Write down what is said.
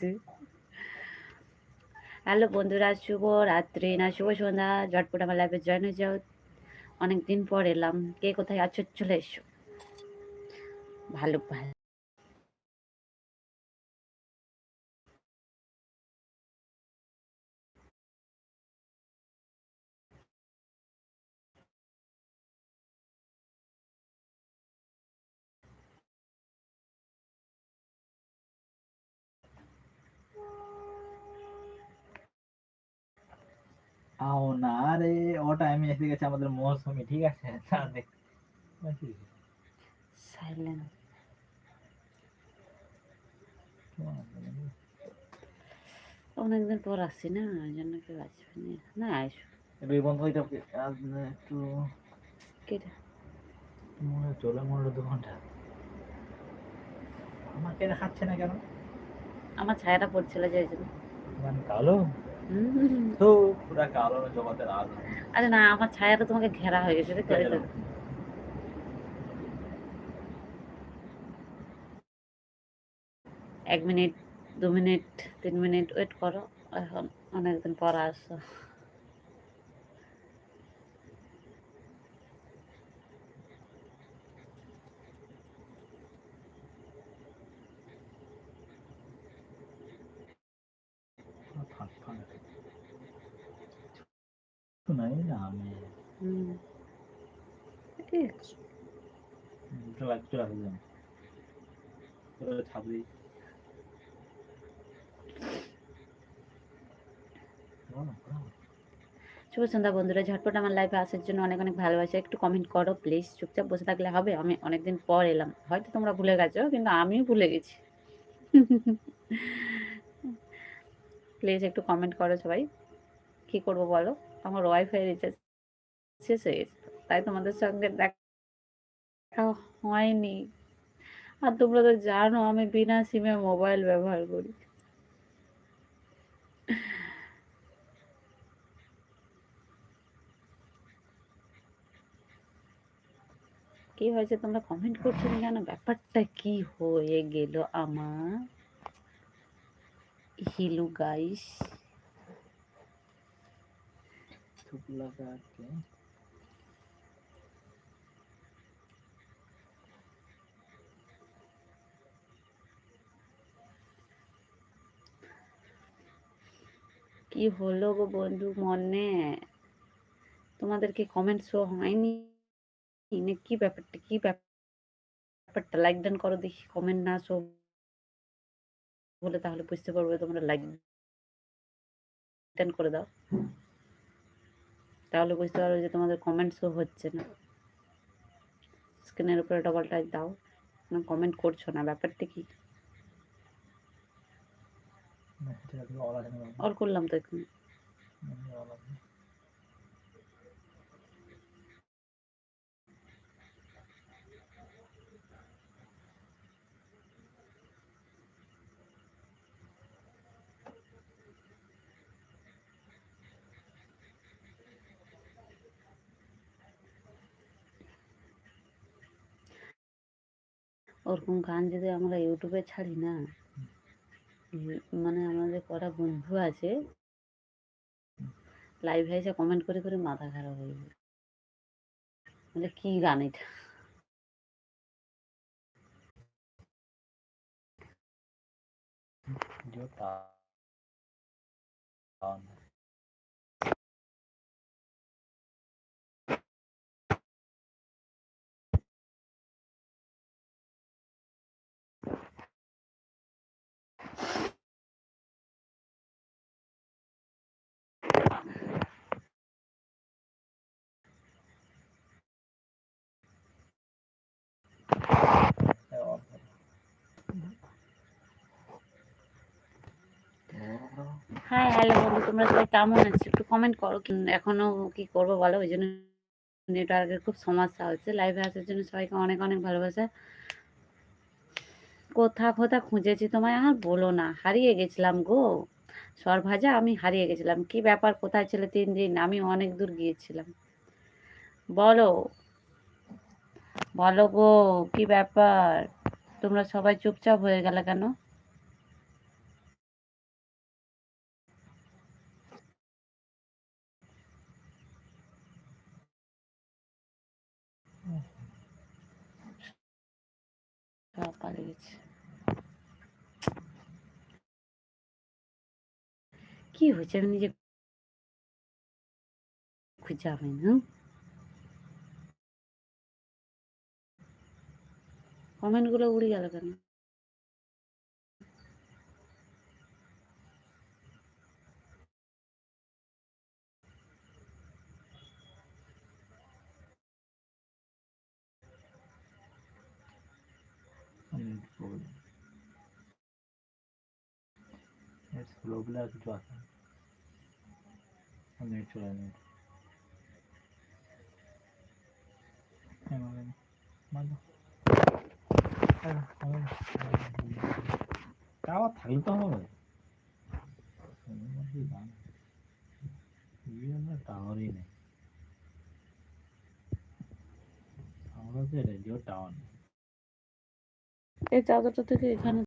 করছি হ্যালো বন্ধুরা, শুভ রাত্রি। না, শুভ সন্ধ্যা। ঝটপট আমার লাইফে জয়েন হয়ে যাও। অনেকদিন পর এলাম। কে কোথায় আছো? চলে এসো। ভালো ভালো। আও না রে ও টাইমে এসে গেছে আমাদের মৌসুমি ঠিক আছে? তা দেখ। সাইলেন্ট? অনেকদিন পর আসছি না ওই জন্য কেউ আসবে না। আইসো বন্ধ হবে। আজ একটু কেটে। মনে চলে মনে হলো দু ঘণ্টা। আমাকে দেখাচ্ছে না কেন? আমার ছায়াটা পড়ছিল যে জন্য। মানে কালো? আরে না আমার ছায়াটা তোমাকে ঘেরা হয়ে গেছে এক মিনিট দু মিনিট তিন মিনিট ওয়েট করো এখন অনেকদিন পর আসো ফাঁক ফাঁক নাই না আমি হুম এই চলে চলে আসলাম চলে ছাবড়ি বলো, বলো। শুভ সন্ধ্যা বন্ধুরা ঝটপট আমার লাইফে আসার জন্য অনেক অনেক ভালোবাসা। একটু কমেন্ট করো প্লিজ চুপচাপ বসে থাকলে হবে আমি অনেকদিন পর এলাম। হয়তো তোমরা ভুলে গেছো কিন্তু আমিও ভুলে গেছি। প্লিজ একটু কমেন্ট করো সবাই। কি করব বলো? আমার ওয়াইফাই রিচার্জ শেষ হয়ে গেছে। তাই তোমাদের সঙ্গে দেখা হয়নি। আর তোমরা তো জানো আমি বিনা সিমে মোবাইল ব্যবহার করি। কি হয়েছে তোমরা কমেন্ট করছ না কেন? ব্যাপারটা কি হয়ে গেল আমার? হিলু গাইস কি। হলো গো বন্ধু, মনে? তোমাদেরকে কমেন্ট শো হয়নি? কি ব্যাপারটা কি ব্যাপারটা? লাইক ডান করো দেখি কমেন্ট না শো বলে তাহলে বুঝতে পারবে তোমরা লাইক ডান করে দাও। তাহলে বুঝতে পারো যে তোমাদের কমেন্টসও হচ্ছে না। স্ক্রিনের উপরে ডবল টাচ দাও না কমেন্ট করছ না ব্যাপারটা কি? অল করলাম তো এখানে ওরকম গান যদি আমরা ইউটিউবে ছাড়ি না মানে আমাদের কটা বন্ধু আছে লাইভ এসে কমেন্ট করে করে মাথা খারাপ হয়ে যাবে মানে কি গান এটা? जो হ্যাঁ হ্যালো বন্ধু, তোমরা সবাই কেমন আছো? একটু কমেন্ট করো এখনও কি করব বলো? ওই জন্য নেটওয়ার্কের খুব সমস্যা হচ্ছে। লাইভে আসার জন্য সবাইকে অনেক অনেক ভালোবাসা। কোথা কোথা খুঁজেছি তোমায়? আর বলো না, হারিয়ে গেছিলাম গো। সর ভাজা, আমি হারিয়ে গেছিলাম। কি ব্যাপার? কোথায় ছিল তিন দিন? আমি অনেক দূর গিয়েছিলাম। বলো। বলো গো, কি ব্যাপার? তোমরা সবাই চুপচাপ হয়ে গেলে কেন? সব গেছে। কি হয়েছে? আমি নিজে খুঁজে আমি না কমেন্টগুলো উড়ে গেল কেন? নেট প্রবলেম নেট স্লো বলে আর কিছু আসে না নেট চলে নেট টাওয়ার থাকলে তো হবে টাওয়ারই নেই আমরা যে রেডিও টাওয়ার নেই এই চাদরটা থেকে এখানে